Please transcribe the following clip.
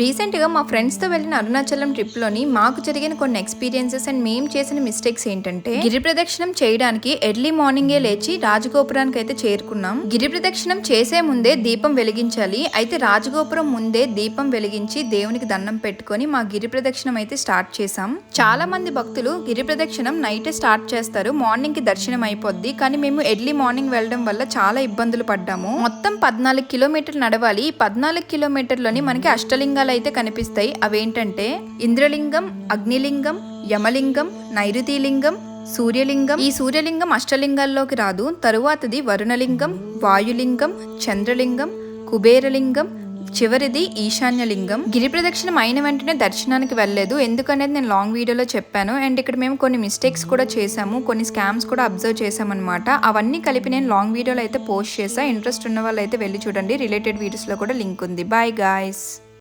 రీసెంట్గా మా ఫ్రెండ్స్తో వెళ్ళిన అరుణాచలం ట్రిప్లోని మాకు జరిగిన కొన్ని ఎక్స్పీరియన్సెస్ అండ్ మేము చేసిన మిస్టేక్స్ ఏంటంటే గిరి ప్రదక్షిణం చేయడానికి ఎర్లీ మార్నింగే లేచి రాజగోపురానికి అయితే చేరుకున్నాం. గిరి ప్రదక్షిణం చేసే ముందే దీపం వెలిగించాలి. అయితే రాజగోపురం ముందే దీపం వెలిగించి దేవునికి దండం పెట్టుకొని మా గిరి ప్రదక్షిణం అయితే స్టార్ట్ చేసాం చాలా మంది భక్తులు గిరి ప్రదక్షిణం నైటే స్టార్ట్ చేస్తారు. మార్నింగ్కి దర్శనం అయిపోద్ది. కానీ మేము ఎర్లీ మార్నింగ్ వెళ్ళడం వల్ల చాలా ఇబ్బందులు పడ్డాము. మొత్తం పద్నాలుగు కిలోమీటర్లు నడవాలి. పద్నాలుగు కిలోమీటర్లోని మనకి అష్టలింగ లింగాలు అయితే కనిపిస్తాయి. అవేంటంటే ఇంద్రలింగం అగ్నిలింగం యమలింగం నైరుతిలింగం సూర్యలింగం. ఈ సూర్యలింగం అష్టలింగాల్లోకి రాదు. తరువాతది వరుణలింగం వాయులింగం చంద్రలింగం కుబేరలింగం చివరిది ఈశాన్యలింగం. గిరి ప్రదక్షిణం అయిన వెంటనే దర్శనానికి వెళ్ళలేదు. ఎందుకనేది నేను లాంగ్ వీడియోలో చెప్పాను. అండ్ ఇక్కడ మేము కొన్ని మిస్టేక్స్ కూడా చేసాము కొన్ని స్కామ్స్ కూడా అబ్జర్వ్ చేసామన్నమాట అవన్నీ కలిపి నేను లాంగ్ వీడియోలో అయితే పోస్ట్ చేసా ఇంట్రెస్ట్ ఉన్న వాళ్ళు అయితే వెళ్ళి చూడండి. రిలేటెడ్ వీడియోస్లో కూడా లింక్ ఉంది. Bye guys.